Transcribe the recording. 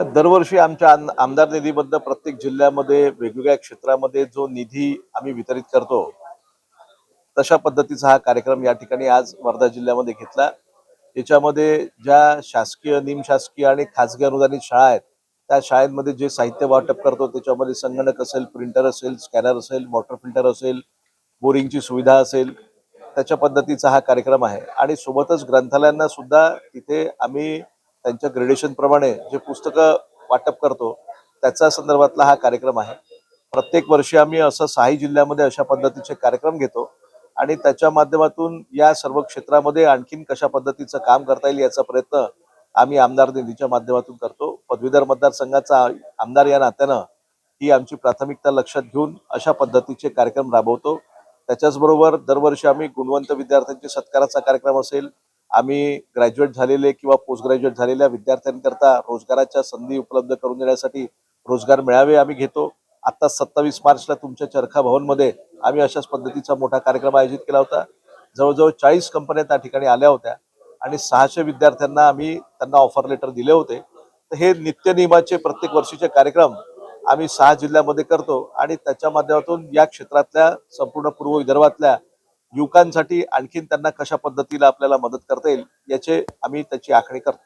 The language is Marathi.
दरवर्षी आमच्या आम- आमदार निधीबद्दल प्रत्येक जिल्ह्यामध्ये वेगवेगळ्या क्षेत्रामध्ये जो निधी आम्ही वितरित करतो तशा पद्धतीचा हा कार्यक्रम या ठिकाणी आज वर्धा जिल्ह्यामध्ये घेतला. याच्यामध्ये ज्या शासकीय निमशासकीय आणि खाजगी अनुदानित शाळा आहेत त्या शाळेमध्ये जे साहित्य वाटप करतो त्याच्यामध्ये संगणक असेल प्रिंटर असेल स्कॅनर असेल वॉटर फिल्टर असेल बोरिंगची सुविधा असेल त्याच्या पद्धतीचा हा कार्यक्रम आहे. आणि सोबतच ग्रंथालयांना सुद्धा तिथे आम्ही त्यांच्या ग्रेडेशन प्रमाणे जे पुस्तकं वाटप करतो त्याचा संदर्भातला हा कार्यक्रम आहे. प्रत्येक वर्षी आम्ही असं सहाही जिल्ह्यामध्ये अशा पद्धतीचे कार्यक्रम घेतो आणि त्याच्या माध्यमातून या सर्व क्षेत्रामध्ये आणखीन कशा पद्धतीचं काम करता येईल याचा प्रयत्न आम्ही आमदार निधीच्या माध्यमातून करतो. पदवीधर मतदारसंघाचा आमदार या नात्यानं ही आमची प्राथमिकता लक्षात घेऊन अशा पद्धतीचे कार्यक्रम राबवतो. त्याच्याचबरोबर दरवर्षी आम्ही गुणवंत विद्यार्थ्यांच्या सत्काराचा कार्यक्रम असेल आम्ही ग्रॅज्युएट झालेले किंवा पोस्ट ग्रॅज्युएट झालेल्या विद्यार्थ्यांकरता रोजगाराच्या संधी उपलब्ध करून देण्यासाठी रोजगार मेळावे आम्ही घेतो. आत्ता सत्तावीस मार्चला तुमच्या चरखा भवनमध्ये आम्ही अशाच पद्धतीचा मोठा कार्यक्रम आयोजित केला होता. जवळजवळ चाळीस कंपन्या त्या ठिकाणी आल्या होत्या आणि सहाशे विद्यार्थ्यांना आम्ही त्यांना ऑफर लेटर दिले होते. तर हे नित्यनियमाचे प्रत्येक वर्षीचे कार्यक्रम आम्ही सहा जिल्ह्यामध्ये करतो आणि त्याच्या माध्यमातून या क्षेत्रातल्या संपूर्ण पूर्व विदर्भातल्या युवकांसाठी आणखीन त्यांना कशा पद्धतीला आपल्याला मदत करता येईल याचे आम्ही त्याची आखणी करतो.